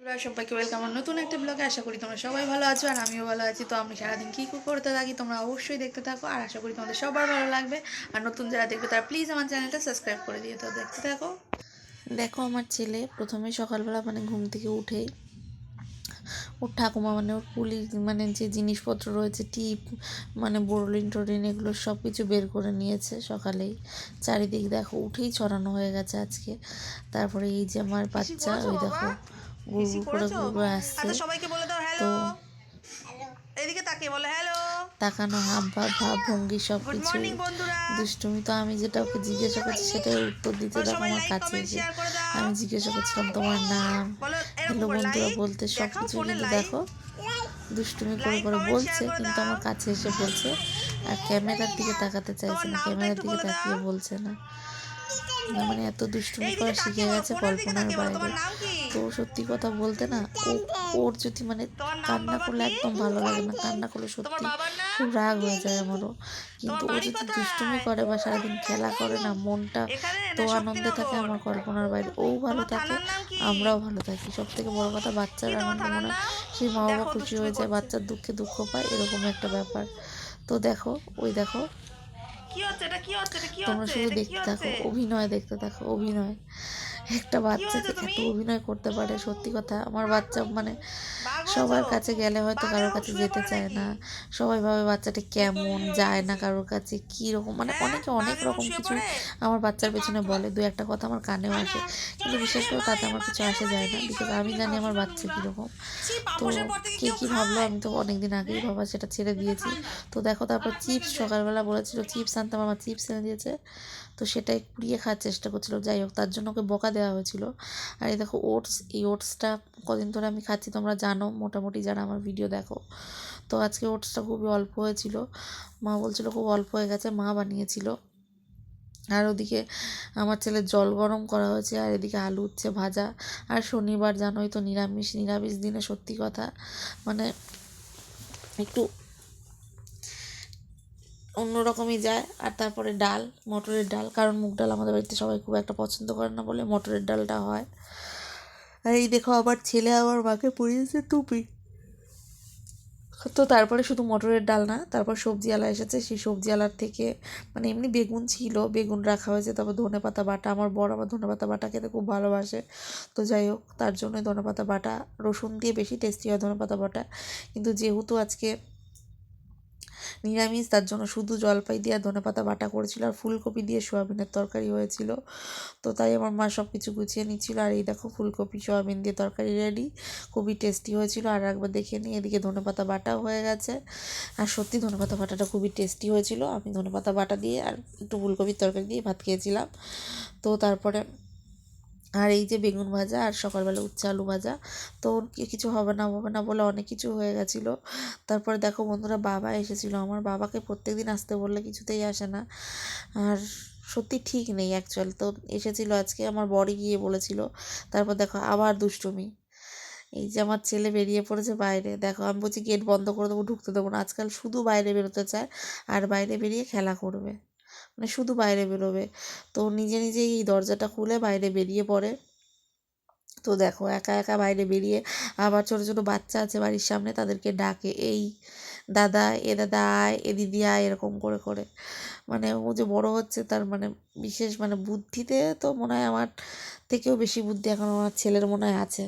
সবাইকে ওয়েলকাম আমার নতুন একটা ব্লগে আশা করি তোমরা সবাই ভালো আছো আর আমিও ভালো আছি। তো আমি সারাদিন কী কী করতে থাকি তোমরা অবশ্যই দেখতে থাকো আর আশা করি তোমাদের সবার ভালো লাগবে। আর নতুন যারা দেখবে তারা প্লিজ আমার চ্যানেলটা সাবস্ক্রাইব করে দিয়ে তো দেখতে থাকো। দেখো আমার ছেলে প্রথমে সকালবেলা মানে ঘুম থেকে উঠেই ওর ঠাকুমা মানে ওর পুলি মানে যে জিনিসপত্র রয়েছে টিপ মানে বোরলিন টোরিন এগুলো সব কিছু বের করে নিয়েছে সকালেই। চারিদিক দেখো উঠেই ছড়ানো হয়ে গেছে আজকে। তারপরে এই যে আমার বাচ্চা ওই দেখো গুড় করে গুড় আসছে। আচ্ছা সবাইকে বলে দাও হ্যালো। এদিকে তাকিয়ে বলে হ্যালো। তাকানো হাব ভাব ভাব ভঙ্গি সব কিছু দুষ্টুমি তো আমি যেটা ওকে জিজ্ঞাসা করছি সেটাই উত্তর দিতে দেখো আমার কাছে এসে আমি জিজ্ঞাসা করছিলাম তোমার নাম। হ্যালো বন্ধুরা বলতে সব কিছু কিন্তু দেখো দুষ্টুমি করে করে বলছে কিন্তু আমার কাছে এসে বলছে আর ক্যামেরার দিকে তাকাতে চাইছে না ক্যামেরার দিকে তাকিয়ে বলছে না, মানে এত দুষ্টুমি করা শিখে গেছে কল্পনার বাইরে? তো সত্যি কথা বলতে না ও ওর যদি মানে কান্না করলে একদম ভালো লাগে না কান্না করলে সত্যি খুব রাগ হয়ে যায় আমারও। কিন্তু ও যদি দুষ্টুমি করে বা সারাদিন খেলা করে না মনটা তো আনন্দে থাকে আমার কল্পনার বাইরে। ও ভালো থাকে? আমরাও ভালো থাকি। সব থেকে বড় কথা বাচ্চার আনন্দ মনে হয় সেই মা বাবা খুশি হয়ে যায় বাচ্চার দুঃখে দুঃখ পায় এরকম একটা ব্যাপার। তো দেখো ওই দেখো কি হচ্ছে? এটা কি হচ্ছে? এটা কি তোমরা শুধু দেখতে থাকো অভিনয় দেখতে থাকো অভিনয়। একটা বাচ্চা যে? এত অভিনয় করতে পারে সত্যি কথা। আমার বাচ্চা মানে? সবার কাছে গেলে হয়তো কারোর কাছে যেতে চায় না। সবাই ভাবে বাচ্চাটা কেমন, যায় না কারোর কাছে কি রকম মানে অনেকে অনেক রকম কিছু আমার বাচ্চার পেছনে বলে দু একটা কথা আমার কানেও আসে। কিন্তু বিশেষ করে তাতে আমার কিছু আসে যায় না বিকজ আমি জানি আমার বাচ্চা কীরকম। তো কে কী ভাবলো আমি তো অনেকদিন আগেই ভাবা সেটা ছেড়ে দিয়েছি। তো দেখো তারপর চিপস, সকালবেলা বলেছিল, চিপস আনতে আমার চিপস এনে দিয়েছে। তো সেটাই কুড়িয়ে খাওয়ার চেষ্টা করছিল। যাই হোক, তার জন্য ওকে বকা দেওয়া হয়েছিল। আর এই দেখো, ওটস, এই ওটসটা কদিন ধরে আমি খাচ্ছি, তোমরা জানো মোটামুটি যারা আমার ভিডিও দেখো। তো আজকে ওটসটা খুবই অল্প হয়েছিল। মা বলছিল খুব অল্প হয়ে গেছে, মা বানিয়েছিল। আর ওদিকে আমার ছেলের জল গরম করা হয়েছে, আর এদিকে আলু উচ্ছে ভাজা। আর শনিবার জানোই তো নিরামিষ নিরামিষ দিনে সত্যি কথা মানে একটু অন্যরকমই যায়। আর তারপরে ডাল, মটরের ডাল, কারণ মুগ ডাল আমাদের বাড়িতে সবাই খুব একটা পছন্দ করে না বলে মটরের ডালটা হয়। আর এই দেখো আমার ছেলে আমার মাকে পরিয়েছে টুপি। তো তারপরে শুধু মটরের ডাল না তারপর সবজি আলা এসেছে। সেই সবজি আলার থেকে মানে এমনি বেগুন ছিল, বেগুন রাখা হয়েছে, তারপর ধনে পাতা বাটা। আমার বড় আমার ধনে পাতা বাটা খেতে খুব ভালোবাসে। তো যাই হোক, তার জন্য ধনে পাতা বাটা। রসুন দিয়ে বেশি টেস্টি হয় ধনে পাতা বাটা। কিন্তু যেহেতু আজকে নিরামিষ, তার জন্য শুধু জলপাই দিয়ে ধনে পাতা বাটা করেছিল আর ফুলকপি দিয়ে সোয়াবিনের তরকারি হয়েছিল। তো তাই আমার মা সব কিছু গুছিয়ে নিচ্ছিল। আর এই দেখো ফুলকপি, সোয়াবিন দিয়ে তরকারি রেডি খুবই টেস্টি হয়েছিল। আর একবার দেখে নিই, এদিকে ধনেপাতা বাটাও হয়ে গেছে। আর সত্যি ধনেপাতা বাটাটা খুবই টেস্টি হয়েছিল। আমি ধনেপাতা বাটা দিয়ে আর একটু ফুলকপির তরকারি দিয়ে ভাত খেয়েছিলাম। তো তারপরে আর এই যে বেগুন ভাজা আর সকালবেলা উচ্ছে আলু ভাজা, তো কিছু হবে না হবে না বলে অনেক কিছু হয়ে গেছিল। তারপরে দেখো বন্ধুরা বাবা এসেছিল। আমার বাবাকে প্রত্যেক দিন আসতে বললে কিছুতেই আসে না। আর সত্যি ঠিক নেই অ্যাকচুয়াল তো এসেছিল আজকে আমার বড়ি গিয়ে বলেছিল। তারপর দেখো আবার দুষ্টুমি। এই যে আমার ছেলে বেরিয়ে পড়েছে বাইরে। দেখো আমি বলছি গেট বন্ধ করে দেবো, ঢুকতে দেবো না। আজকাল শুধু বাইরে বেরোতে চায় আর বাইরে বেরিয়ে খেলা করবে। মানে শুধু বাইরে বেরোবে। তো নিজে নিজেই এই দরজাটা খুলে বাইরে বেরিয়ে পড়ে। তো দেখো, একা একা বাইরে বেরিয়ে আবার ছোটো ছোটো বাচ্চা আছে বাড়ির সামনে, তাদেরকে ডাকে, এই দাদা, এ দাদা আয়, এ দিদি আয়, এরকম করে করে। মানে ও যে বড় হচ্ছে তার মানে বিশেষ মানে বুদ্ধিতে তো মনে হয় আমার থেকেও বেশি বুদ্ধি এখন আমার ছেলের মনে হয় আছে।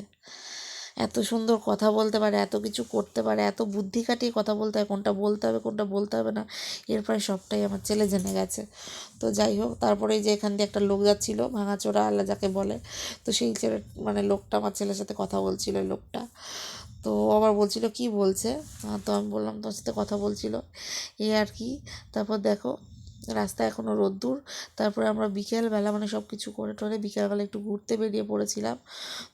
এত সুন্দর কথা বলতে পারে, এত কিছু করতে পারে, এত বুদ্ধি কাটিয়ে কথা বলতে হয়, কোনটা বলতে হবে, কোনটা বলতে হবে না। এর প্রায় সবটাই আমার ছেলে জেনে গেছে। তো যাই হোক, তারপরে যে এখান দিয়ে একটা লোক যাচ্ছিল, ভাঙাচোরা আল্লাহ যাকে বলে, তো সেই ছেলে মানে লোকটা আমার ছেলের সাথে কথা বলছিল লোকটা। তো আবার বলছিল, কি বলছে? তো আমি বললাম তোর সাথে কথা বলছিল। এই আর কি। তারপর দেখো রাস্তা এখনও রোদ্দুর। তারপরে আমরা বিকেলবেলা মানে সব কিছু করে টরে বিকেলবেলা একটু ঘুরতে বেরিয়ে পড়েছিলাম।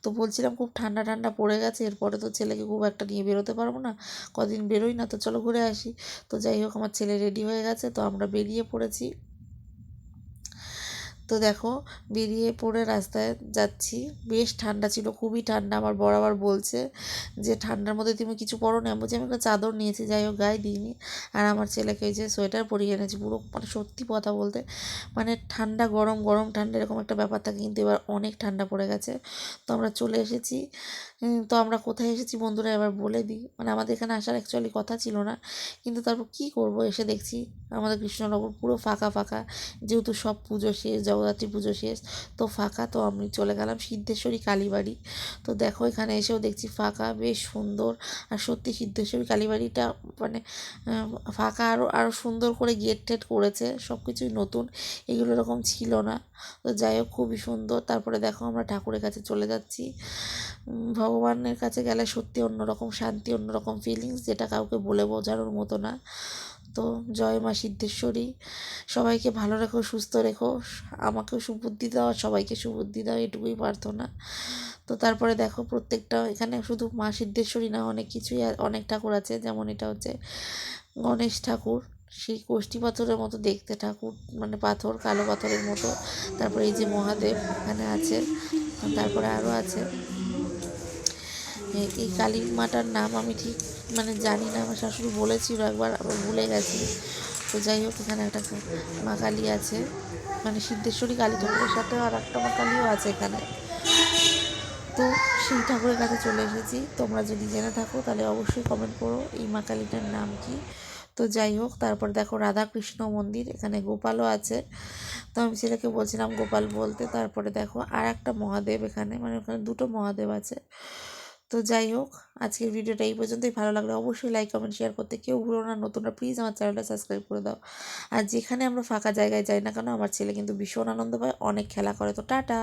তো বলছিলাম খুব ঠান্ডা ঠান্ডা পড়ে গেছে, এরপরে তো ছেলেকে খুব একটা নিয়ে বেরোতে পারব না, কদিন বেরোই না, তো চলো ঘুরে আসি। তো যাই হোক, আমার ছেলে রেডি হয়ে গেছে, তো আমরা বেরিয়ে পড়েছি। তো দেখো, বেরিয়ে পড়ে রাস্তায় যাচ্ছি। বেশ ঠান্ডা ছিল, খুবই ঠান্ডা। আমার বর আবার বলছে যে, ঠান্ডার মধ্যে তুমি কিছু পরো না? বলছি, আমি একটা চাদর নিয়েছি, যাই হোক, গায়ে দিইনি আর আমার ছেলেকে ওই যে সোয়েটার পরিয়ে এনেছি, পুরো মানে সত্যি কথা বলতে। মানে ঠান্ডা, গরম গরম, ঠান্ডা এরকম একটা ব্যাপার থাকে, কিন্তু এবার অনেক ঠান্ডা পড়ে গেছে। তো আমরা চলে এসেছি। তো আমরা কোথায় এসেছি বন্ধুরা, এবার বলে দিই। মানে আমাদের এখানে আসার অ্যাকচুয়ালি কথা ছিল না, কিন্তু তারপর কি করব, এসে দেখছি আমাদের কৃষ্ণনগর পুরো ফাঁকা ফাঁকা। যেহেতু সব পুজো শেষ জগদ্ধাত্রী পুজো শেষ। তো ফাঁকা, তো আমি চলে গেলাম সিদ্ধেশ্বরী কালীবাড়ি। তো দেখো, এখানে এসেও দেখছি ফাঁকা, বেশ সুন্দর। আর সত্যি সিদ্ধেশ্বরী কালীবাড়িটা মানে ফাঁকা আরও আরও সুন্দর করে গেট টেট করেছে। সব কিছুই নতুন, এগুলো এরকম ছিল না। তো যাই হোক, খুবই সুন্দর। তারপরে দেখো, আমরা ঠাকুরের কাছে চলে যাচ্ছি। ভগবানের কাছে গেলে সত্যি অন্যরকম শান্তি, অন্যরকম ফিলিংস যেটা কাউকে বলে বোঝানোর মতো না। তো জয় মা সিদ্ধেশ্বরী সবাইকে ভালো রেখো, সুস্থ রেখো। আমাকেও সুবুদ্ধি দাও সবাইকে সুবুদ্ধি দাও, এটুকুই প্রার্থনা। তো তারপরে দেখো, প্রত্যেকটা এখানে শুধু মা সিদ্ধেশ্বরী না, অনেক কিছুই অনেক ঠাকুর আছে। যেমন এটা হচ্ছে গণেশ ঠাকুর। সেই কোষ্ঠী পাথরের মতো দেখতে ঠাকুর মানে পাথর, কালো পাথরের মতো। তারপরে এই যে মহাদেব এখানে আছে। তারপরে আরও আছে। এই- কালী মাটার নাম আমি ঠিক মানে জানি না, আমার শাশুড়ি বলেছিল একবার, আবার ভুলে গেছি। তো যাই হোক, এখানে একটা মা কালী আছে মানে সিদ্ধেশ্বরী কালী, ঠাকুরের সাথে আর একটা মা কালীও আছে এখানে। তো সেই ঠাকুরের কাছে চলে এসেছি। তোমরা যদি জেনে থাকো, তাহলে অবশ্যই কমেন্ট করো, এই মা কালীটার নাম কি? তো যাই হোক, তারপর দেখো রাধাকৃষ্ণ মন্দির, এখানে গোপালও আছে। তো আমি ছেলেকে বলছিলাম, গোপাল বলতে, তারপরে দেখো আর একটা মহাদেব এখানে মানে ওখানে দুটো মহাদেব আছে। তো যাই হোক, আজকের ভিডিওটা এই পর্যন্তই। ভালো লাগলে অবশ্যই লাইক কমেন্ট শেয়ার করতে কেউ ভুলো না। নতুনরা প্লিজ আমার চ্যানেলটা সাবস্ক্রাইব করে দাও। আর যেখানে আমরা ফাঁকা জায়গায় যাই না কেন, আমার ছেলে কিন্তু ভীষণ আনন্দ পায়, অনেক খেলা করে। তো টাটা!